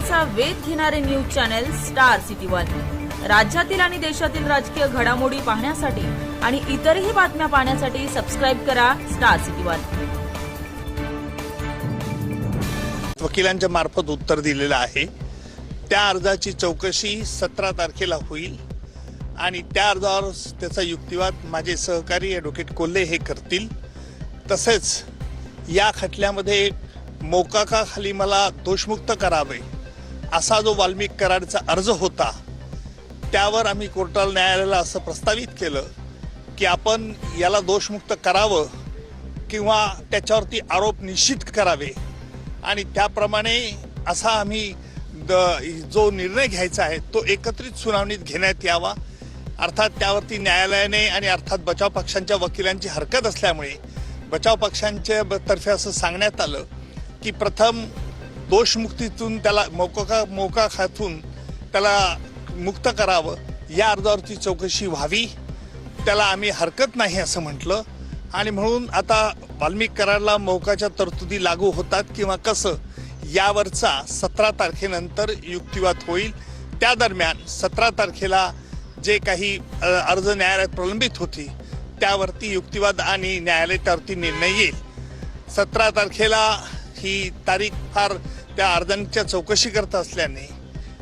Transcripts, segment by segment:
माध्यमाचा वेध घेणारे news channel star city one. राज्यातील आणि देशातील राजकीय घडामोडी पाहण्यासाठी आणि इतरही बातम्या पाहण्यासाठी सबस्क्राईब करा स्टार सिटी वन. वकिलांच्या मार्फत उत्तर दिलेलं आहे. त्या अर्जाची चौकशी सतरा तारखेला होईल. आणि त्या अर्जावर त्याचा युक्तिवाद माझे सहकारी ॲडव्होकेट कोल्हे हे करतील. तसेच या खटल्यामध्ये मोकाकाखाली मला दोषमुक्त करावे. असा जो वाल्मिक कराडचा अर्ज होता त्यावर आम्ही कोर्टाला न्यायालयाला असं प्रस्तावित केलं की आपण याला दोषमुक्त करावं किंवा त्याच्यावरती आरोप निश्चित करावे. आणि त्याप्रमाणे असा आम्ही द- जो निर्णय घ्यायचा आहे तो एकत्रित सुनावणीत घेण्यात यावा. अर्थात त्यावरती न्यायालयाने आणि अर्थात बचाव पक्षांच्या वकिलांची हरकत असल्यामुळे बचाव पक्षांच्या ब- तर्फे असं सांगण्यात आलं की प्रथम दोषमुक्तीतून त्याला मोका मोका खातून त्याला मुक्त करावं या अर्जावरती चौकशी व्हावी. त्याला आम्ही हरकत नाही असं म्हटलं. आणि म्हणून आता वाल्मिक करारला मोकाच्या तरतुदी लागू होतात किंवा कसं यावरचा सतरा तारखेनंतर युक्तिवाद होईल. त्या दरम्यान सतरा तारखेला जे काही अर्ज न्यायालयात प्रलंबित होती त्यावरती युक्तिवाद आणि न्यायालय त्यावरती निर्णय येईल. सतरा तारखेला ही तारीख फार त्या अर्जांच्या चौकशी करत असल्याने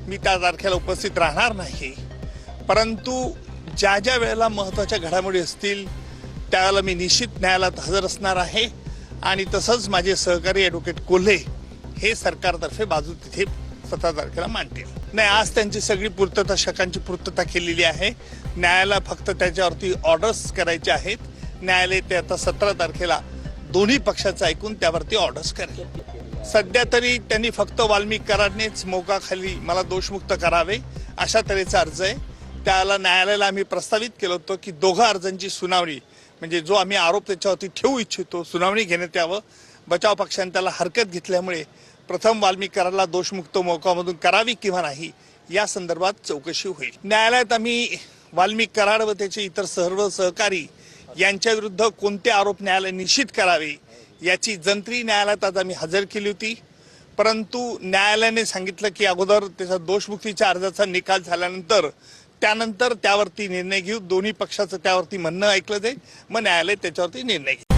मी त्या तारखेला उपस्थित राहणार नाही. परंतु ज्या ज्या वेळेला महत्त्वाच्या घडामोडी असतील त्यावेळेला मी निश्चित न्यायालयात हजर असणार आहे आणि तसंच माझे सहकारी ॲडव्होकेट कोल्हे हे सरकारतर्फे बाजू तिथे सतरा तारखेला मांडतील. नाही आज त्यांची सगळी पूर्तता शकांची पूर्तता केलेली आहे. न्यायालय फक्त त्याच्यावरती ऑर्डर्स करायचे आहेत. न्यायालय ते आता सतरा तारखेला दोन्ही पक्षाचं ऐकून त्यावरती ऑर्डर्स करेल. सध्या तरी त्यांनी फक्त वाल्मिक कराडनेच मोकाखाली मला दोषमुक्त करावे अशा तऱ्हेचा अर्ज आहे. त्याला न्यायालयाला आम्ही प्रस्तावित केलं होतं की दोघं अर्जांची सुनावणी म्हणजे जो आम्ही आरोप त्याच्यावरती ठेवू इच्छितो सुनावणी घेण्यात यावं. बचाव पक्षाने त्याला हरकत घेतल्यामुळे प्रथम वाल्मिक कराडला दोषमुक्त मोकामधून करावी किंवा नाही या संदर्भात चौकशी होईल. न्यायालयात आम्ही वाल्मिक कराड व त्याचे इतर सर्व सहकारी यांच्या विरुद्ध कोणते आरोप न्यायालय निश्चित करावे याची जंत्री न्यायालयात आज आम्ही हजर केली होती. परंतु न्यायालयाने सांगितलं की अगोदर त्याचा दोषमुक्तीच्या अर्जाचा निकाल झाल्यानंतर त्यानंतर त्यावरती निर्णय घेऊ. दोन्ही पक्षाचं त्यावरती म्हणणं ऐकलं जाईल. मग न्यायालय त्याच्यावरती निर्णय घेईल.